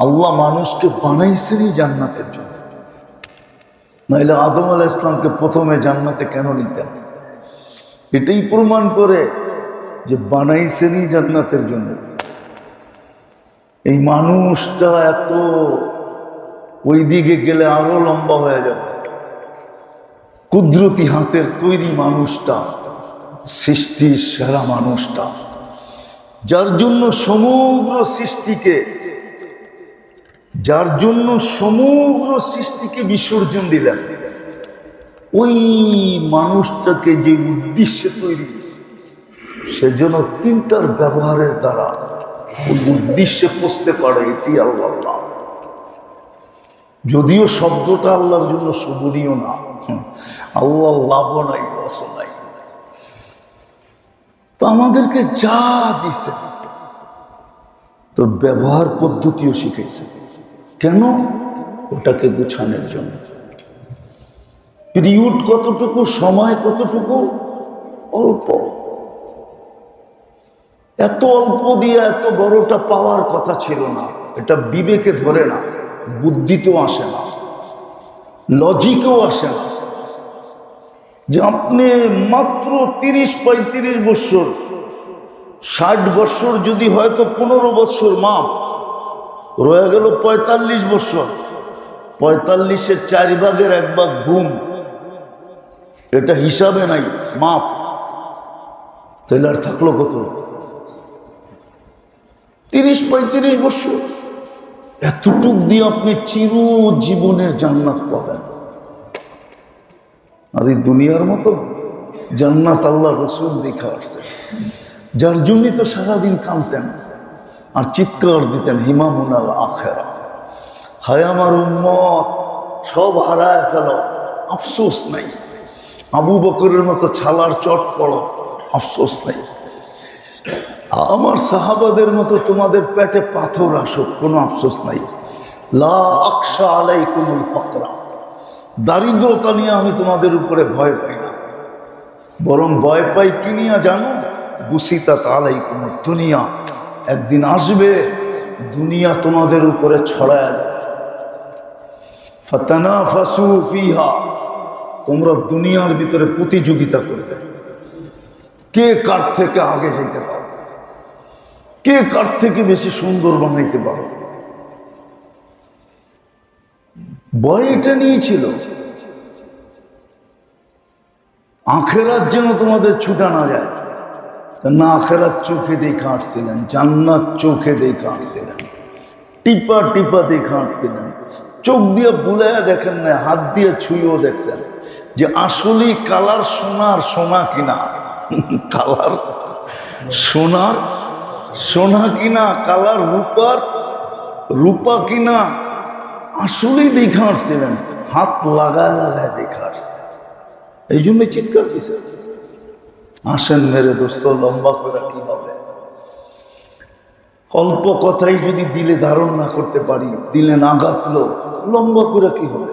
আল্লাহ মানুষকে বানাইছেনই জান্নাতের জন্য। নাইলে আদম আল ইসলামকে প্রথমে জান্নাতে কেন নিতেন? এটাই প্রমাণ করে যে বানাইছেনই জান্নাতের জন্য। এই মানুষটা এত ওই দিকে গেলে আরও লম্বা হয়ে যাবে। কুদরতি হাতের তৈরি মানুষটা, সৃষ্টির সেরা মানুষটা, যার জন্য সমগ্র সৃষ্টিকে যার জন্য সমগ্র সৃষ্টিকে বিসর্জন দিলেন। ওই মানুষটাকে যে উদ্দেশ্যে তৈরি, সেজন্য তিনটার ব্যবহারের দ্বারা ওই উদ্দেশ্যে পৌঁছতে পারে এটি আল্লাহ। যদিও শব্দটা আল্লাহর জন্য শোভনীয় না, আল্লাহ লাভ নাই লস নাই। তো আমাদেরকে যা দিছে তোর ব্যবহার পদ্ধতিও শিখেছে কেন ওটাকে গুছানোর জন্য? পিরিয়ড কতটুকু, সময় কতটুকু? অল্প। এত অল্প দিয়ে এত বড়টা পাওয়ার কথা ছিল না। এটা বিবেকে ধরে না, বুদ্ধিতেও আসে না, লজিকেও আসে না। যে আপনি মাত্র তিরিশ, পঁয়ত্রিশ বৎসর ষাট বৎসর যদি হয়তো পনেরো বৎসর মাপ রয়ে গেল পঁয়তাল্লিশ বৎসর পঁয়তাল্লিশের চারি ভাগের এক ভাগ ঘুম। এটা হিসাবে নাই, মাফ। তাহলে আর থাকল কত? তিরিশ পঁয়ত্রিশ বছর। এতটুক দিয়ে আপনি চির জীবনের জান্নাত পাবেন। আর এই দুনিয়ার মতো জান্নাত আল্লাহ রসুল দেখা আসছে। যার জন্যই তো সারাদিন কাঁদতেন। আর চিৎকার দিতেন, হিমামুনাল আখেরা। হায় আমার উম্মত, সব হারায় ফেল, আফসোস নাই। আবু বকরের মতো ছালার চট পড়ো, আফসোস নাই। আমার সাহাবাদের মতো তোমাদের পেটে পাথর আসুক, কোনো আফসোস নাই। লা আকশা আলাই কুমুল ফকরা দারিদ্রতা নিয়ে আমি তোমাদের উপরে ভয় পাই না। বরং ভয় পাই কি নিয়ে জানো? বুসিতা তালাই কুমুল দুনিয়া। একদিন আসবে, দুনিয়া তোমাদের উপরে ছড়ায় ফাতানা ফাসু ফিহা, তোমরা দুনিয়ার ভিতরে প্রতিযোগিতা করবে। কে কার থেকে আগে যেতে পারো কে কার থেকে বেশি সুন্দর বানাইতে পারো ভয় এটা নিয়েছিল আখেরাত যেন তোমাদের ছুটা না যায়। না আখেরাত চোখে দেখে আসছিলেন জান্নাত চোখে দেখে আসছিলেন টিপা টিপা দেখে আসছিলেন চোখ দিয়ে বুলাইয়া দেখেন না হাত দিয়ে ছুঁয়েও দেখছেন যে আসলেই কালার সোনার সোনা কিনা। কালার সোনার সোনা কিনা, কালার রূপার রূপা কিনা। আসলেই দেখে আসছিলেন হাত লাগায় লাগায় দেখে আসছে এই জন্য চিৎকার দিছে আসেন মেরে দোস্ত, লম্বা করে কি হবে? অল্প কথাই যদি দিলে ধারণ না করতে পারি, দিলে না গাঁথলো লম্বা করে কি হবে?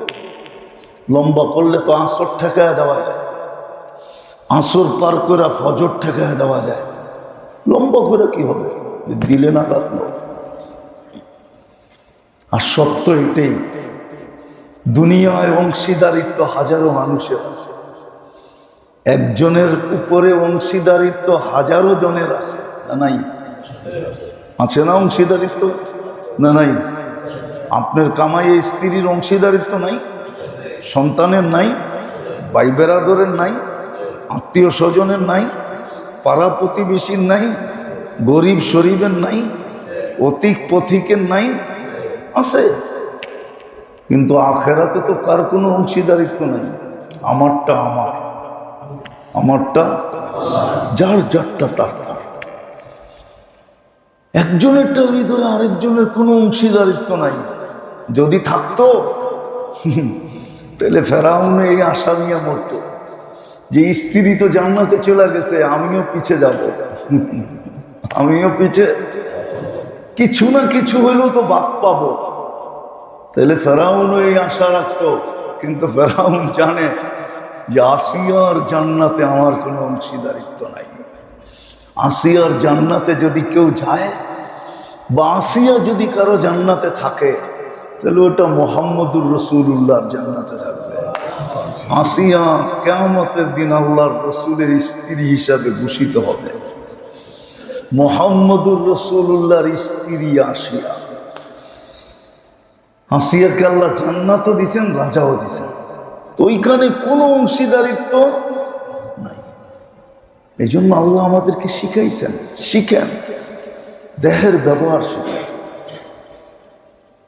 লম্বা করলে তো আসর ঠেকায় দেওয়া যায়। আসর পার করে ফজর ঠেকায় দেওয়া যায়। লম্বা করে কি হবে? দিলে না গাঁথলো আর সত্য এটাই, দুনিয়ায় অংশীদারিত্ব হাজারো মানুষের আছে। একজনের উপরে অংশীদারিত্ব হাজারো জনের আছে, না নাই? আছে না অংশীদারিত্ব? না নাই? আপনার কামাই স্ত্রীর অংশীদারিত্ব নাই? সন্তানের নাই? ভাই বেরাদরের নাই? আত্মীয় স্বজনের নাই? পাড়া প্রতিবেশীর নাই? গরিব শরীফের নাই? অতিক পথিকের নাই? আছে। কিন্তু আখেরাতে তো কার কোনো অংশীদারিত্ব নাই? আমারটা আমার। আমারটা, যার যারটা তার তার। একজনেরটার ভিতরে আরেকজনের কোনো অংশীদারিত্ব নাই। যদি থাকতো, তাহলে ফেরাউনে এই আশা নিয়ে মরত। যে স্ত্রী তো জান্নাতে চলে গেছে, আমিও পিছে যাব। আমিও পিছে। কিছু না কিছু হইলেও তো বাদ পাবো। তাহলে ফেরাউনও এই আশা রাখতো, কিন্তু ফেরাউন জানে যে আসিয়ার জান্নাতে আমার কোনো অংশীদারিত্ব নাই। আসিয়ার জান্নাতে যদি কেউ যায় বা আসিয়া যদি কারও জান্নাতে থাকে, তাহলে ওটা মোহাম্মদুর রসুল্লাহর জান্নাতে থাকবে। আসিয়া কেমতের দিন আল্লাহর রসুলের স্ত্রী হিসাবে ভূষিত হবে। মোহাম্মদুর রসুল্লাহর স্ত্রী আসিয়া। আসিয়াকে আল্লাহ জান্নাতও দিছেন, রাজাও দিছেন। তো ওইখানে কোনো অংশীদারিত্ব নাই। এই জন্য আল্লাহ আমাদেরকে শিখাইছেন, শিখেন। দেহের ব্যবহার শিখেন।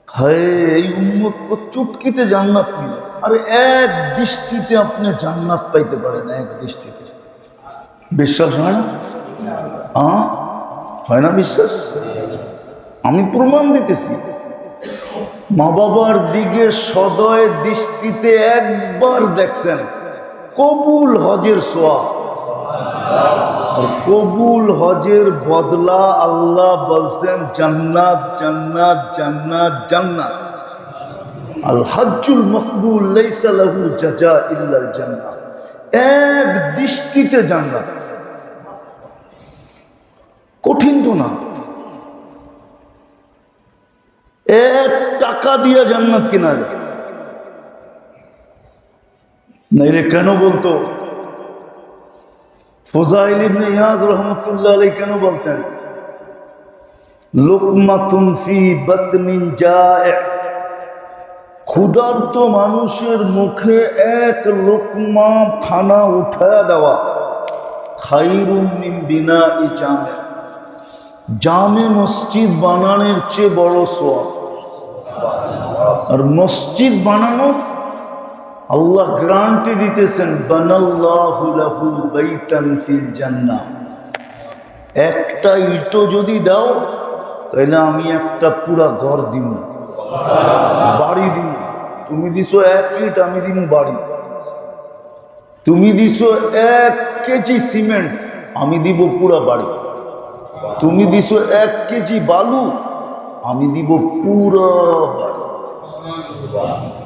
হায়, এই উন্মুক্ত চুটকিতে জান্নাত মিলে আরে এক দৃষ্টিতে আপনি জান্নাত পাইতে পারেন, এক দৃষ্টিতে। বিশ্বাস হয় না? হয় না বিশ্বাস? আমি প্রমাণ দিতেছি। মা বাবার দিকে সদয় দৃষ্টিতে একবার দেখছেন, কবুল হজের সোয়া কবুল হজের বদলা আল্লাহ বলছেন, জান্নাত জান্নাত জান্নাত জান্নাত। আল হজ্জুল মকবুল লাইসা লাহু জাজা ইল্লাল জান্নাত। এক দৃষ্টিতে জান্নাত। কঠিন তো না এক টাকা দিয়ে জান্নাত কিনা নাইলে কেন বলতো? ফোজাইল ইবনে ইয়াজ রহমতুল্লাহ আলাই কেন বলতেন? লোকমাতুন ফি বাতনিন ক্ষুধার্ত মানুষের মুখে এক লোকমা খানা উঠায় দেওয়া। খাইরুম মিন বিনা ই জামে। জামে মসজিদ বানানোর চেয়ে বড় সোয়াব। আর মসজিদ বানানো আল্লাহ গ্রান্টি দিতেছেন জান্নাহ। একটা ইটও যদি দাও, তাহলে আমি একটা পুরা ঘর দিব বাড়ি দিব তুমি দিছো এক ইট, আমি দিব বাড়ি। তুমি দিছো এক কেজি সিমেন্ট, আমি দিব পুরা বাড়ি। তুমি দিছো এক কেজি বালু আমি দিব পুরো বাড়ি।